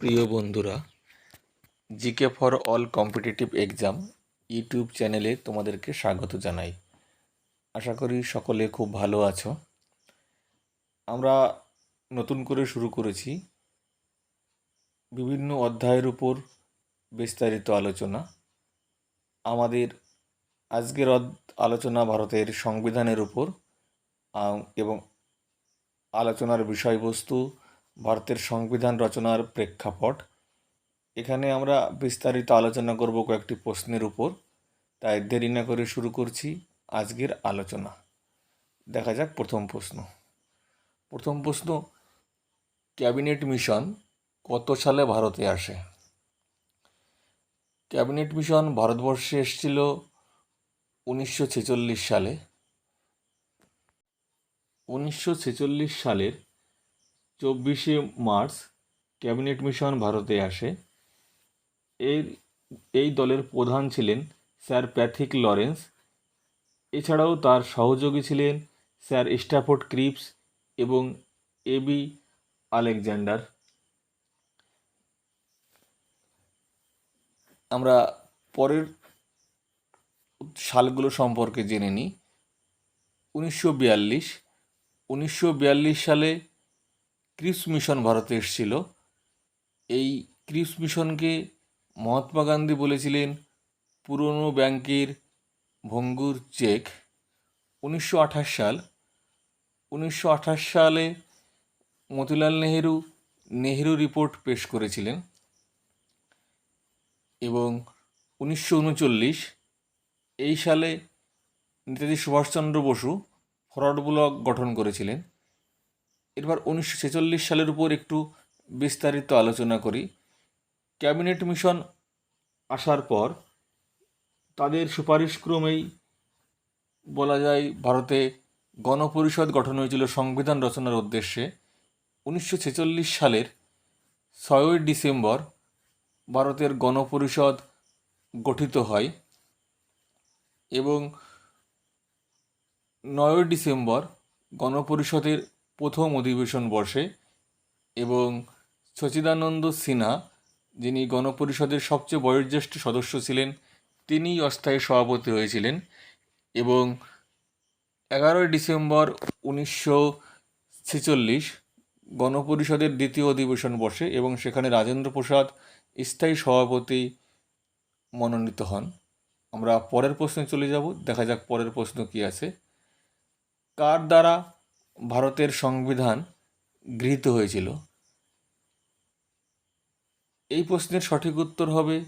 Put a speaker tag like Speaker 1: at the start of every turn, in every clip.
Speaker 1: প্রিয় বন্ধুরা, GK for all competitive exam YouTube চ্যানেলে তোমাদেরকে স্বাগত জানাই। আশা করি সকলে খুব ভালো আছো। আমরা নতুন করে শুরু করেছি বিভিন্ন অধ্যায়ের উপর বিস্তারিত আলোচনা। আমাদের আজকের আলোচনা ভারতের সংবিধানের উপর এবং আলোচনার বিষয়বস্তু ভারতের সংবিধান রচনার প্রেক্ষাপট। এখানে আমরা বিস্তারিত আলোচনা করব কয়েকটি প্রশ্নের উপর। তাই দেরি না করে শুরু করছি আজকের আলোচনা। দেখা যাক প্রথম প্রশ্ন। প্রথম প্রশ্ন, ক্যাবিনেট মিশন কত সালে ভারতে আসে? ক্যাবিনেট মিশন ভারতবর্ষে এসেছিল উনিশশো ছেচল্লিশ সালে। উনিশশো ছেচল্লিশ সালের চব্বিশে মার্চ ক্যাবিনেট মিশন ভারতে আসে। এর, এই দলের প্রধান ছিলেন স্যার প্যাথিক লরেন্স। এছাড়াও তার সহযোগী ছিলেন স্যার স্ট্যাফোর্ড ক্রিপস এবং এবি আলেকজান্ডার। আমরা পরের সালগুলো সম্পর্কে জেনে নিই। উনিশশো বিয়াল্লিশ উনিশশো বিয়াল্লিশ সালে ক্রিপস মিশন ভারতে এসেছিল। এই ক্রিপস মিশনকে মহাত্মা গান্ধী বলেছিলেন, পুরনো ব্যাংকের ভঙ্গুর চেক। উনিশশো আঠাশ সাল, উনিশশো আঠাশ সালে মতিলাল নেহেরু নেহেরু রিপোর্ট পেশ করেছিলেন এবং উনিশশো উনচল্লিশ, এই সালে নেতাজি সুভাষচন্দ্র বসু ফরওয়ার্ড ব্লক গঠন করেছিলেন। এরপর উনিশশো ছেচল্লিশ সালের উপর একটু বিস্তারিত আলোচনা করি। ক্যাবিনেট মিশন আসার পর তাদের সুপারিশক্রমেই বলা যায় ভারতে গণপরিষদ গঠন হয়েছিল সংবিধান রচনার উদ্দেশ্যে। উনিশশো ছেচল্লিশ সালের ছয়ই ডিসেম্বর ভারতের গণপরিষদ গঠিত হয় এবং নয়ই ডিসেম্বর গণপরিষদের প্রথম অধিবেশন বসে এবং সচিদানন্দ সিনহা, যিনি গণপরিষদের সবচেয়ে বয়োজ্যেষ্ঠ সদস্য ছিলেন, তিনিই অস্থায়ী সভাপতি হয়েছিলেন এবং এগারোই ডিসেম্বর উনিশশো ছেচল্লিশ গণপরিষদের দ্বিতীয় অধিবেশন বসে এবং সেখানে রাজেন্দ্র প্রসাদ স্থায়ী সভাপতি মনোনীত হন। আমরা পরের প্রশ্নে চলে যাব, দেখা যাক পরের প্রশ্ন কী আছে। কার দ্বারা ভারতের সংবিধান গৃহীত হয়েছিল। এই প্রশ্নের সঠিক উত্তর হবে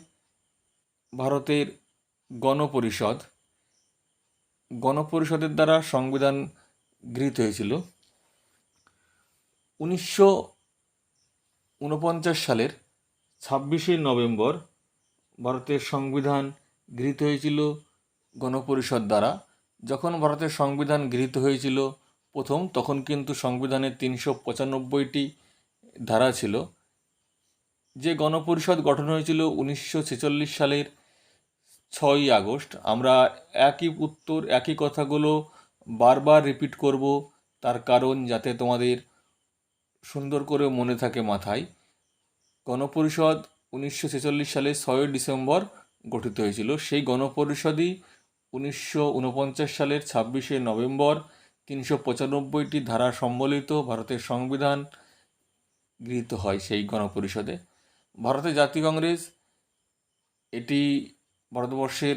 Speaker 1: ভারতের গণপরিষদ। গণপরিষদের দ্বারা সংবিধান গৃহীত হয়েছিল। উনিশশো উনপঞ্চাশ সালের ছাব্বিশে নভেম্বর ভারতের সংবিধান গৃহীত হয়েছিল গণপরিষদ দ্বারা। যখন ভারতের সংবিধান গৃহীত হয়েছিল প্রথম, তখন কিন্তু সংবিধানের তিনশো পঁচানব্বইটি ধারা ছিল, যে গণপরিষদ গঠন হয়েছিল উনিশশো ছেচল্লিশ সালের ছয়ই আগস্ট। আমরা একই উত্তর, একই কথাগুলো বারবার রিপিট করব, তার কারণ যাতে তোমাদের সুন্দর করে মনে থাকে মাথায়। গণপরিষদ উনিশশো ছেচল্লিশ সালের ছয়ই ডিসেম্বর গঠিত হয়েছিল। সেই গণপরিষদই উনিশশো উনপঞ্চাশ সালের ছাব্বিশে নভেম্বর তিনশো পঁচানব্বইটি ধারা সম্বলিত ভারতের সংবিধান গৃহীত হয় সেই গণপরিষদে। ভারতের জাতীয় কংগ্রেস, এটি ভারতবর্ষের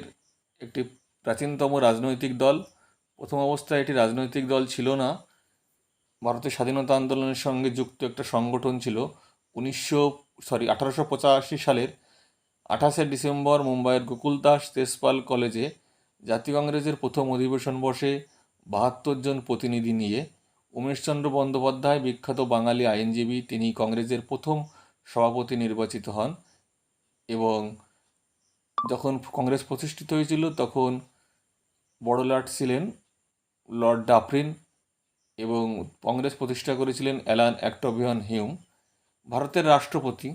Speaker 1: একটি প্রাচীনতম রাজনৈতিক দল। প্রথম অবস্থায় এটি রাজনৈতিক দল ছিল না। ভারতের স্বাধীনতা আন্দোলনের সঙ্গে যুক্ত একটা সংগঠন ছিল। উনিশশো, সরি, আঠারোশো পঁচাশি সালের আঠাশে ডিসেম্বর মুম্বাইয়ের গোকুল দাস তেজপাল কলেজে জাতীয় কংগ্রেসের প্রথম অধিবেশন বসে। বাহাত্তর জন প্রতিনিধি নিয়ে উমেশচন্দ্র বন্দ্যোপাধ্যায় বিখ্যাত বাঙালি আইনজীবী, তিনি কংগ্রেসের প্রথম সভাপতি নির্বাচিত হন এবং যখন কংগ্রেস প্রতিষ্ঠিত হয়েছিল তখন বড়লাট ছিলেন লর্ড ডাফরিন এবং কংগ্রেস প্রতিষ্ঠা করেছিলেন অ্যালান অ্যাক্টভিয়ন হিউম, ভারতের রাষ্ট্রপতি।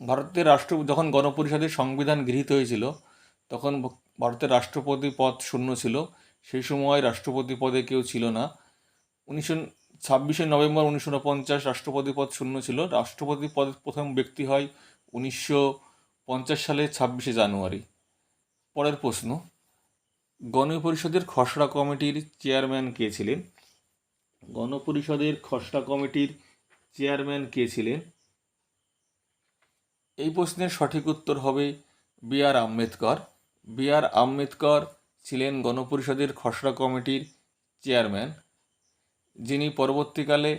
Speaker 1: ভারতের রাষ্ট্র, যখন গণপরিষদের সংবিধান গৃহীত হয়েছিল, তখন ভারতের রাষ্ট্রপতি পদ শূন্য ছিল। সেই সময় রাষ্ট্রপতি পদে কেউ ছিল না। উনিশশো ছাব্বিশে নভেম্বর উনিশশো উনপঞ্চাশ রাষ্ট্রপতি পদ শূন্য ছিল। রাষ্ট্রপতি পদ প্রথম ব্যক্তি হয় উনিশশো পঞ্চাশ সালে ছাব্বিশে জানুয়ারি। পরের প্রশ্ন, গণপরিষদের খসড়া কমিটির চেয়ারম্যান কে ছিলেন? গণপরিষদের খসড়া কমিটির চেয়ারম্যান কে ছিলেন? এই প্রশ্নের সঠিক উত্তর হবে B R Ambedkar. B R Ambedkar ছিলেন গণপরিষদের খসড়া কমিটির চেয়ারম্যান, যিনি পরবর্তীকালে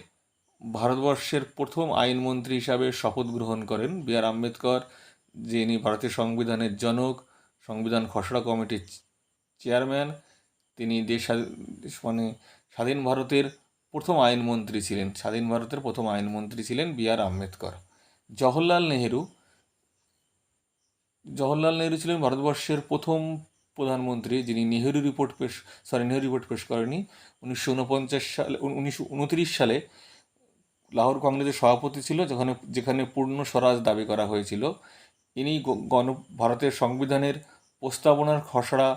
Speaker 1: ভারতবর্ষের প্রথম আইনমন্ত্রী হিসাবে শপথ গ্রহণ করেন। বি আর আম্বেদকর, যিনি ভারতের সংবিধানের জনক, সংবিধান খসড়া কমিটির চেয়ারম্যান, তিনি দেশ মানে স্বাধীন ভারতের প্রথম আইনমন্ত্রী ছিলেন, স্বাধীন ভারতের প্রথম আইনমন্ত্রী ছিলেন বি আর আম্বেদকর। জওহরলাল নেহেরু জওহরলাল নেহেরু ছিলেন ভারতবর্ষের প্রথম প্রধানমন্ত্রী যিনি নেহেরু রিপোর্ট পেশ সরি নেহেরু রিপোর্ট পেশ করেনি উনিশশো উনপঞ্চাশ সালে উনিশশো উনত্রিশ সালে লাহোর কংগ্রেসের সভাপতি ছিল, যেখানে যেখানে পূর্ণ স্বরাজ দাবি করা হয়েছিল। ইনি গণ, ভারতের সংবিধানের প্রস্তাবনার খসড়া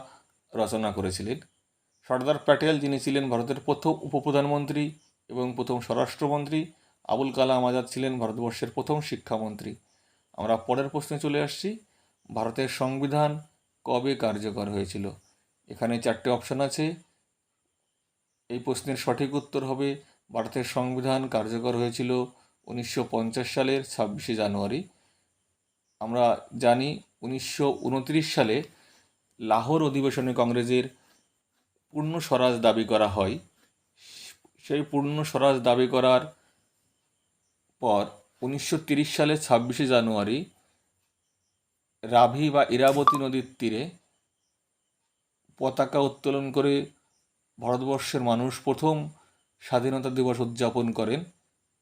Speaker 1: রচনা করেছিলেন। সর্দার প্যাটেল যিনি ছিলেন ভারতের প্রথম উপপ্রধানমন্ত্রী এবং প্রথম স্বরাষ্ট্রমন্ত্রী, আবুল কালাম আজাদ ছিলেন ভারতবর্ষের প্রথম শিক্ষামন্ত্রী। আমরা পরের প্রশ্নে চলে আসছি। ভারতের সংবিধান কবে কার্যকর হয়েছিল? এখানে চারটে অপশন আছে। এই প্রশ্নের সঠিক উত্তর হবে, ভারতের সংবিধান কার্যকর হয়েছিল উনিশশো পঞ্চাশ সালের ছাব্বিশে জানুয়ারি। আমরা জানি উনিশশো উনত্রিশ সালে লাহোর অধিবেশনে কংগ্রেসের পূর্ণ স্বরাজ দাবি করা হয়। সেই পূর্ণ স্বরাজ দাবি করার পর উনিশশো সালে ছাব্বিশে জানুয়ারি রাভি বা ইরাবতী নদীর তীরে পতাকা উত্তোলন করে ভারতবর্ষের মানুষ প্রথম স্বাধীনতা দিবস উদযাপন করেন।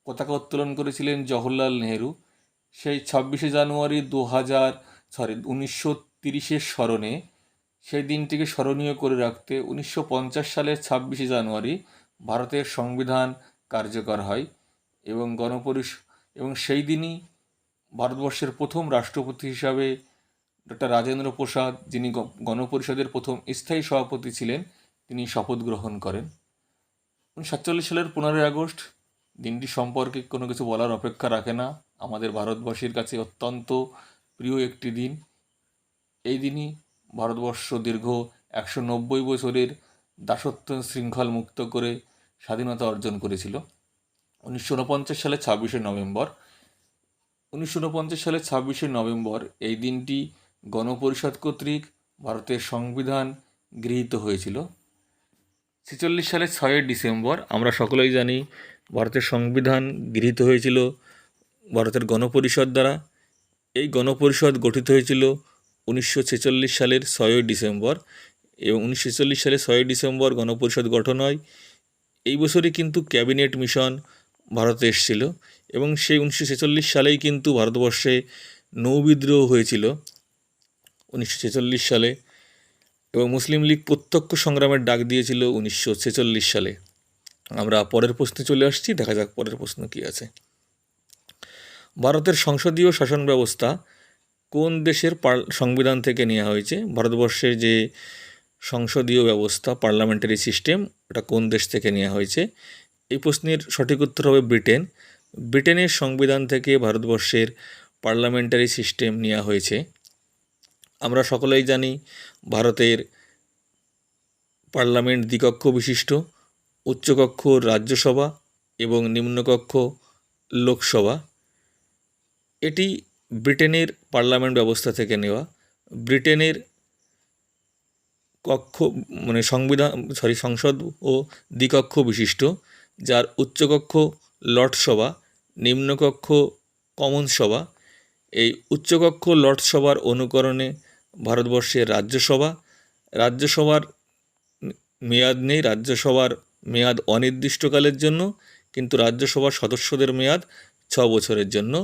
Speaker 1: পতাকা উত্তোলন করেছিলেন জওহরলাল নেহেরু। সেই ছাব্বিশে জানুয়ারি দু হাজার সরি উনিশশো তিরিশের স্মরণে সেই দিনটিকে স্মরণীয় করে রাখতে উনিশশো পঞ্চাশ সালের ছাব্বিশে জানুয়ারি ভারতের সংবিধান কার্যকর হয় এবং গণপরিষ, এবং সেই দিনই ভারতবর্ষের প্রথম রাষ্ট্রপতি হিসাবে ডক্টর রাজেন্দ্র প্রসাদ, যিনি গণপরিষদের প্রথম স্থায়ী সভাপতি ছিলেন, তিনি শপথ গ্রহণ করেন। সাতচল্লিশ সালের পনেরোই আগস্ট, দিনটি সম্পর্কে কোনো কিছু বলার অপেক্ষা রাখে না। আমাদের ভারতবাসীর কাছে অত্যন্ত প্রিয় একটি দিন। এই দিনই ভারতবর্ষ দীর্ঘ একশো নব্বই বছরের দাসত্ব শৃঙ্খল মুক্ত করে স্বাধীনতা অর্জন করেছিল। উনিশশো উনপঞ্চাশ সালে ছাব্বিশে নভেম্বর, উনিশশো উনপঞ্চাশ সালে ছাব্বিশে নভেম্বর এই দিনটি গণপরিষদ কর্তৃক ভারতের সংবিধান গৃহীত হয়েছিল। ছেচল্লিশ সালের ছয়ই ডিসেম্বর আমরা সকলেই জানি ভারতের সংবিধান গৃহীত হয়েছিল ভারতের গণপরিষদ দ্বারা। এই গণপরিষদ গঠিত হয়েছিল উনিশশো ছেচল্লিশ সালের ছয়ই ডিসেম্বর এবং উনিশশো ছেচল্লিশ সালের ছয়ই ডিসেম্বর গণপরিষদ গঠন হয়। এই বছরই কিন্তু ক্যাবিনেট মিশন ভারতে এসেছিল এবং সেই উনিশশো ছেচল্লিশ সালেই কিন্তু ভারতবর্ষে নৌবিদ্রোহ হয়েছিল। উনিশশো ছেচল্লিশ সালে এবং মুসলিম লীগ প্রত্যক্ষ সংগ্রামের ডাক দিয়েছিল উনিশশো ছেচল্লিশ সালে। আমরা পরের প্রশ্নে চলে আসছি, দেখা যাক পরের প্রশ্ন কী আছে। ভারতের সংসদীয় শাসন ব্যবস্থা কোন দেশের সংবিধান থেকে নেওয়া হয়েছে? ভারতবর্ষের যে সংসদীয় ব্যবস্থা, পার্লামেন্টারি সিস্টেম, ওটা কোন দেশ থেকে নেওয়া হয়েছে? এই প্রশ্নের সঠিক উত্তর হবে ব্রিটেন। ব্রিটেনের সংবিধান থেকে ভারতবর্ষের পার্লামেন্টারি সিস্টেম নেওয়া হয়েছে। আমরা সকলেই জানি ভারতের পার্লামেন্ট দ্বিকক্ষ বিশিষ্ট, উচ্চকক্ষ রাজ্যসভা এবং নিম্নকক্ষ লোকসভা। এটি ব্রিটেনের পার্লামেন্ট ব্যবস্থা থেকে নেওয়া। ব্রিটেনের কক্ষ মানে সংবিধান, সরি, সংসদ ও দ্বিকক্ষ বিশিষ্ট, যার উচ্চকক্ষ লর্ডসভা, নিম্নকক্ষ কমন সভা এই উচ্চকক্ষ লর্ডসভার অনুকরণে ভারতবর্ষের রাজ্যসভা। রাজ্যসভার মেয়াদ নেই, রাজ্যসভার মেয়াদ অনির্দিষ্টকালের জন্য, কিন্তু রাজ্যসভার সদস্যদের মেয়াদ ছ বছরের জন্য।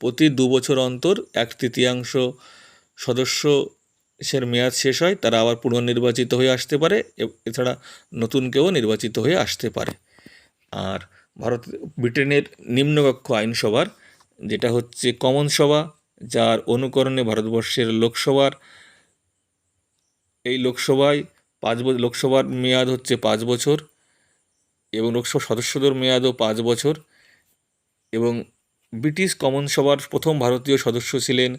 Speaker 1: প্রতি দু বছর অন্তর এক তৃতীয়াংশ সদস্য সের মেয়াদ শেষ হয়, তারা আবার পুনর্নির্বাচিত হয়ে আসতে পারে এছাড়া নতুন কেউ নির্বাচিত হয়ে আসতে পারে। আর ভারত, ব্রিটেনের নিম্নকক্ষ আইনসভার, যেটা হচ্ছে কমন সভা যার অনুকরণে ভারতবর্ষের লোকসভার, এই লোকসভায় পাঁচ বছর লোকসভার মেয়াদ হচ্ছে পাঁচ বছর এবং লোকসভা সদস্যদের মেয়াদও পাঁচ বছর এবং ব্রিটিশ কমন সভার প্রথম ভারতীয় সদস্য ছিলেন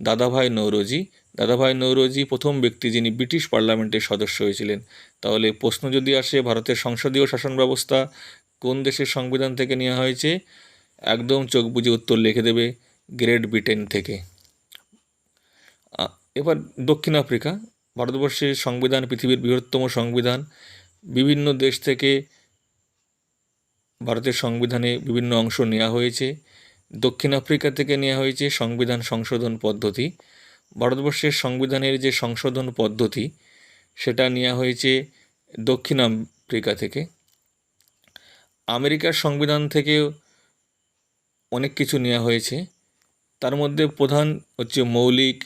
Speaker 1: দাদাভাই নৌরোজি। দাদাভাই নৌরোজি প্রথম ব্যক্তি যিনি ব্রিটিশ পার্লামেন্টের সদস্য হয়েছিলেন। তাহলে প্রশ্ন যদি আসে, ভারতের সংসদীয় শাসন ব্যবস্থা কোন দেশের সংবিধান থেকে নেওয়া হয়েছে? একদম চোখ বুজে উত্তর লিখে দেবে। গ্রেট ব্রিটেন থেকে। এবার দক্ষিণ আফ্রিকা, ভারতবর্ষের সংবিধান, পৃথিবীর বৃহত্তম সংবিধান। বিভিন্ন দেশ থেকে ভারতের সংবিধানে বিভিন্ন অংশ নেওয়া হয়েছে। দক্ষিণ আফ্রিকা থেকে নেওয়া হয়েছে সংবিধান সংশোধন পদ্ধতি। ভারতবর্ষের সংবিধানের যে সংশোধন পদ্ধতি, সেটা নেওয়া হয়েছে দক্ষিণ আফ্রিকা থেকে। আমেরিকার সংবিধান থেকেও অনেক কিছু নেওয়া হয়েছে। তার মধ্যে প্রধান হচ্ছে মৌলিক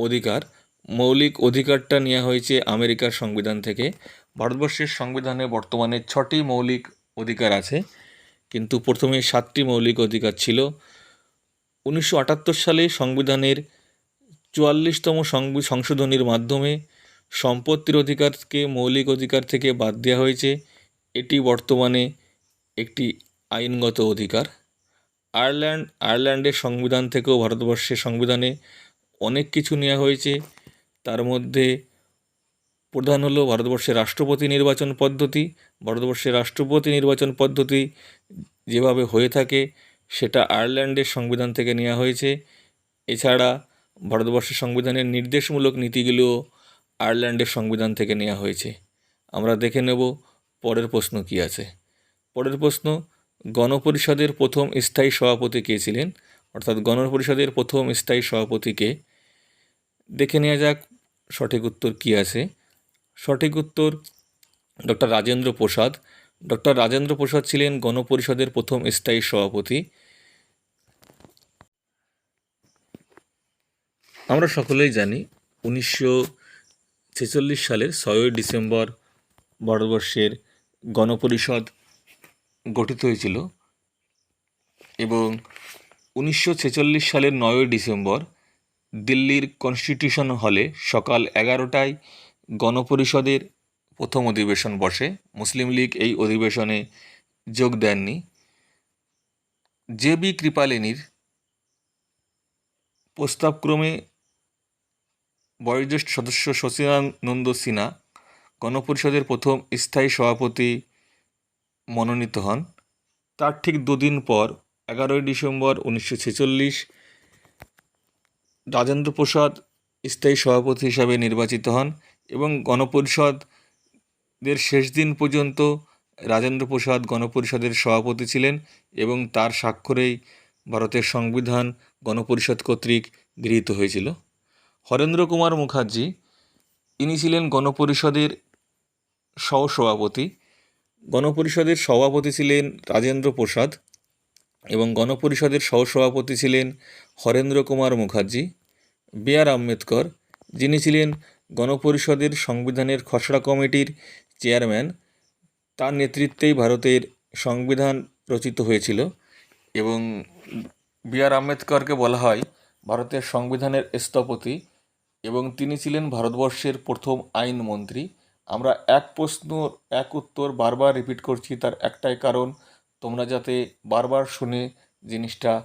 Speaker 1: অধিকার। মৌলিক অধিকারটা নেওয়া হয়েছে আমেরিকার সংবিধান থেকে। ভারতবর্ষের সংবিধানে বর্তমানে ছটি মৌলিক অধিকার আছে, কিন্তু প্রথমে সাতটি মৌলিক অধিকার ছিল। উনিশশো আটাত্তর সালে সংবিধানের চুয়াল্লিশতম সংশোধনীর মাধ্যমে সম্পত্তির অধিকারকে মৌলিক অধিকার থেকে বাদ দেওয়া হয়েছে। এটি বর্তমানে একটি আইনগত অধিকার। আয়ারল্যান্ড, আয়ারল্যান্ডের সংবিধান থেকেও ভারতবর্ষের সংবিধানে অনেক কিছু নেওয়া হয়েছে। তার মধ্যে প্রধান হলো ভারতবর্ষের রাষ্ট্রপতি নির্বাচন পদ্ধতি। ভারতবর্ষের রাষ্ট্রপতি নির্বাচন পদ্ধতি যেভাবে হয়ে থাকে, সেটা আয়ারল্যান্ডের সংবিধান থেকে নেওয়া হয়েছে। এছাড়া ভারতবর্ষের সংবিধানের নির্দেশমূলক নীতিগুলো আয়ারল্যান্ডের সংবিধান থেকে নেওয়া হয়েছে। আমরা দেখে নেব পরের প্রশ্ন কী আছে। পরের প্রশ্ন গণপরিষদের প্রথম স্থায়ী সভাপতি কে ছিলেন? অর্থাৎ গণপরিষদের প্রথম স্থায়ী সভাপতিকে দেখে নেওয়া যাক সঠিক উত্তর কী আছে। সঠিক উত্তর ডক্টর রাজেন্দ্র প্রসাদ। ডক্টর রাজেন্দ্র প্রসাদ ছিলেন গণপরিষদের প্রথম স্থায়ী সভাপতি। আমরা সকলেই জানি উনিশশো ছেচল্লিশ সালের ছয়ই ডিসেম্বর ভারতবর্ষের গণপরিষদ গঠিত হয়েছিল এবং উনিশশো ছেচল্লিশ সালের নয়ই ডিসেম্বর দিল্লির কনস্টিটিউশন হলে সকাল এগারোটায় গণপরিষদের প্রথম অধিবেশন বসে। মুসলিম লীগ এই অধিবেশনে যোগ দেননি। জে বি কৃপালিনীর প্রস্তাবক্রমে বয়োজ্যেষ্ঠ সদস্য শশীনানন্দ সিনহা গণপরিষদের প্রথম স্থায়ী সভাপতি মনোনীত হন। তার ঠিক দুদিন পর, এগারোই ডিসেম্বর উনিশশো ছেচল্লিশ, রাজেন্দ্র প্রসাদ স্থায়ী সভাপতি হিসাবে নির্বাচিত হন এবং গণপরিষদের শেষ দিন পর্যন্ত রাজেন্দ্র প্রসাদ গণপরিষদের সভাপতি ছিলেন এবং তার স্বাক্ষরেই ভারতের সংবিধান গণপরিষদ কর্তৃক গৃহীত হয়েছিল। হরেন্দ্র কুমার মুখার্জি, ইনি ছিলেন গণপরিষদের সহসভাপতি। গণপরিষদের সভাপতি ছিলেন রাজেন্দ্র প্রসাদ এবং গণপরিষদের সহসভাপতি ছিলেন হরেন্দ্র কুমার মুখার্জি, বি আর আম্বেদকর, যিনি ছিলেন গণপরিষদের সংবিধানের খসড়া কমিটির চেয়ারম্যান। তার নেতৃত্বেই ভারতের সংবিধান রচিত হয়েছিল এবং বি আর আম্বেদকরকে বলা হয় ভারতের সংবিধানের স্থপতি এবং তিনি ছিলেন ভারতবর্ষের প্রথম আইনমন্ত্রী। আমরা এক প্রশ্ন এক উত্তর বারবার রিপিট করছি, তার একটাই কারণ তোমরা যাতে বারবার শুনে জিনিসটা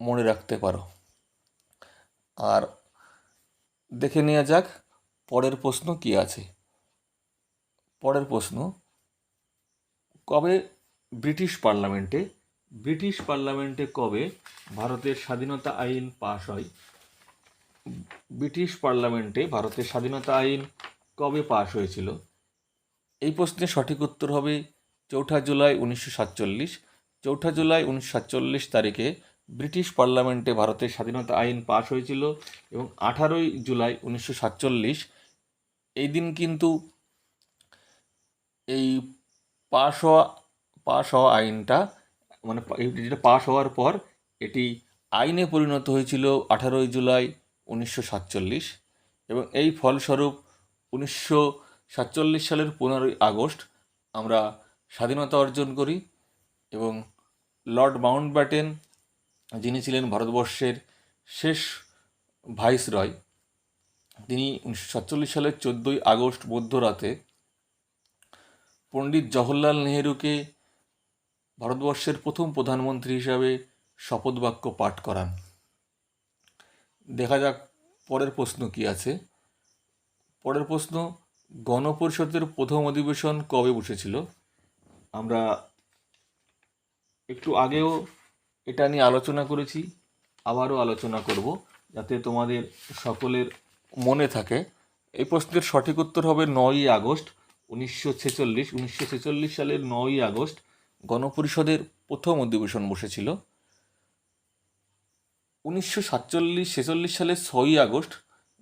Speaker 1: মনে রাখতে পারো। আর দেখে নেওয়া যাক, পরের প্রশ্ন কি আছে? পরের প্রশ্ন, কবে ব্রিটিশ পার্লামেন্টে ব্রিটিশ পার্লামেন্টে কবে ভারতের স্বাধীনতা আইন পাশ হয়? ব্রিটিশ পার্লামেন্টে ভারতের স্বাধীনতা আইন কবে পাশ হয়েছিল? এই প্রশ্নের সঠিক উত্তর হবে চৌঠা জুলাই উনিশশো সাতচল্লিশ। চৌঠা জুলাই উনিশশো সাতচল্লিশ তারিখে ব্রিটিশ পার্লামেন্টে ভারতের স্বাধীনতা আইন পাশ হয়েছিল এবং আঠারোই জুলাই উনিশশো সাতচল্লিশ এই দিন কিন্তু এই পাশ হওয়া পাশ হওয়া আইনটা মানে যেটা পাশ হওয়ার পর এটি আইনে পরিণত হয়েছিল আঠারোই জুলাই উনিশশো সাতচল্লিশ এবং এই ফলস্বরূপ উনিশশো সাতচল্লিশ সালের পনেরোই আগস্ট আমরা স্বাধীনতা অর্জন করি এবং লর্ড মাউন্ট ব্যাটেন যিনি ছিলেন ভারতবর্ষের শেষ ভাইসরয়, তিনি উনিশশো সাতচল্লিশ সালের চোদ্দোই আগস্ট মধ্যরাতে পণ্ডিত জওহরলাল নেহেরুকে ভারতবর্ষের প্রথম প্রধানমন্ত্রী হিসাবে শপথ বাক্য পাঠ করান। দেখা যাক পরের প্রশ্ন কি আছে। পরের প্রশ্ন, গণপরিষদের প্রথম অধিবেশন কবে বসেছিল? আমরা একটু আগেও এটা নিয়ে আলোচনা করেছি, আবারও আলোচনা করব যাতে তোমাদের সকলের মনে থাকে। এই প্রশ্নের সঠিক উত্তর হবে নয়ই আগস্ট উনিশশো ছেচল্লিশ। উনিশশো ছেচল্লিশ সালের নয়ই আগস্ট গণপরিষদের প্রথম অধিবেশন বসেছিল। উনিশশো সাতচল্লিশ ছেচল্লিশ সালের ছয়ই আগস্ট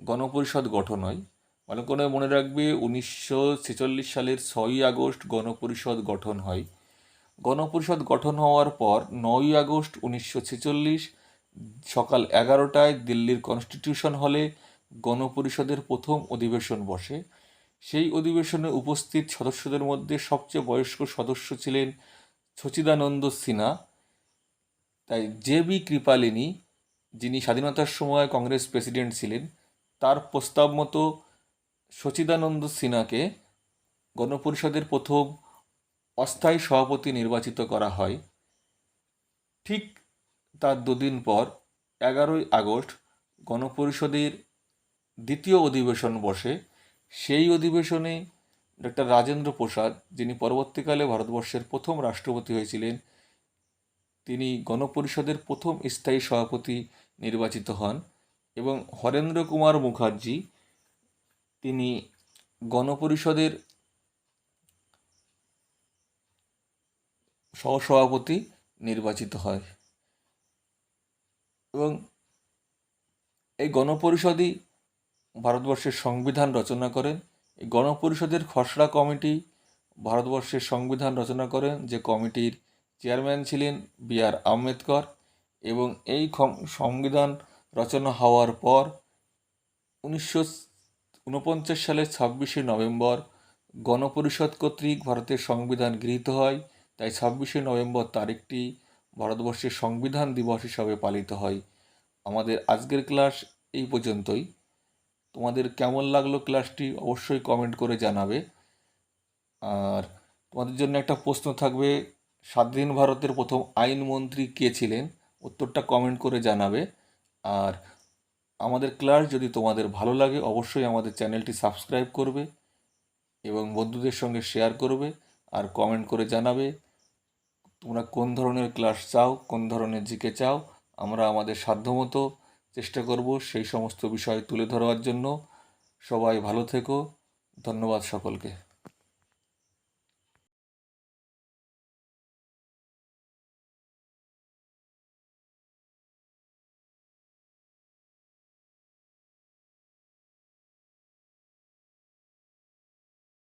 Speaker 1: গণপরিষদ গঠন হয়। ভালো করে মনে রাখবে, উনিশশো ছেচল্লিশ সালের ছয়ই আগস্ট গণপরিষদ গঠন হয়। গণপরিষদ গঠন হওয়ার পর নয়ই আগস্ট উনিশশো ছেচল্লিশ সকাল এগারোটায় দিল্লির কনস্টিটিউশন হলে গণপরিষদের প্রথম অধিবেশন বসে। সেই অধিবেশনে উপস্থিত সদস্যদের মধ্যে সবচেয়ে বয়স্ক সদস্য ছিলেন সচিদানন্দ সিনহা। তাই জে বি কৃপালিনী, যিনি স্বাধীনতার সময় কংগ্রেস প্রেসিডেন্ট ছিলেন, তার প্রস্তাব মতো সচিদানন্দ সিনহাকে গণপরিষদের প্রথম অস্থায়ী সভাপতি নির্বাচিত করা হয়। ঠিক তার দুদিন পর, এগারোই আগস্ট, গণপরিষদের দ্বিতীয় অধিবেশন বসে। সেই অধিবেশনে ডক্টর রাজেন্দ্র প্রসাদ, যিনি পরবর্তীকালে ভারতবর্ষের প্রথম রাষ্ট্রপতি হয়েছিলেন, তিনি গণপরিষদের প্রথম স্থায়ী সভাপতি নির্বাচিত হন এবং হরেন্দ্র কুমার মুখার্জি তিনি গণপরিষদের সহসভাপতি নির্বাচিত হয়। এবং এই গণপরিষদই ভারতবর্ষের সংবিধান রচনা করেন। এই গণপরিষদের খসড়া কমিটি ভারতবর্ষের সংবিধান রচনা করেন, যে কমিটির চেয়ারম্যান ছিলেন বি আর আম্বেদকর। এবং এই সংবিধান রচনা হওয়ার পর উনিশশো উনপঞ্চাশ সালের ছাব্বিশে নভেম্বর গণপরিষদ কর্তৃক ভারতের সংবিধান গৃহীত হয়। তাই ছাব্বিশে নভেম্বর তারিখটি ভারতবর্ষের সংবিধান দিবস হিসাবে পালিত হয়। আমাদের আজকের ক্লাস এই পর্যন্তই। তোমাদের কেমন লাগল ক্লাসটি অবশ্যই কমেন্ট করে জানাবে। আর তোমাদের জন্য একটা প্রশ্ন থাকবে স্বাধীন ভারতের প্রথম আইনমন্ত্রী কে ছিলেন? উত্তরটা কমেন্ট করে জানাবে। আর আমাদের ক্লাস যদি তোমাদের ভালো লাগে, অবশ্যই আমাদের চ্যানেলটি সাবস্ক্রাইব করবে এবং বন্ধুদের সঙ্গে শেয়ার করবে আর কমেন্ট করে জানাবে তোমরা কোন ধরনের ক্লাস চাও, কোন ধরনের জিকে চাও, আমরা আমাদের সাধ্যমতো চেষ্টা করব সেই সমস্ত বিষয় তুলে ধরার জন্য। সবাই ভালো থেকো। ধন্যবাদ সকলকে।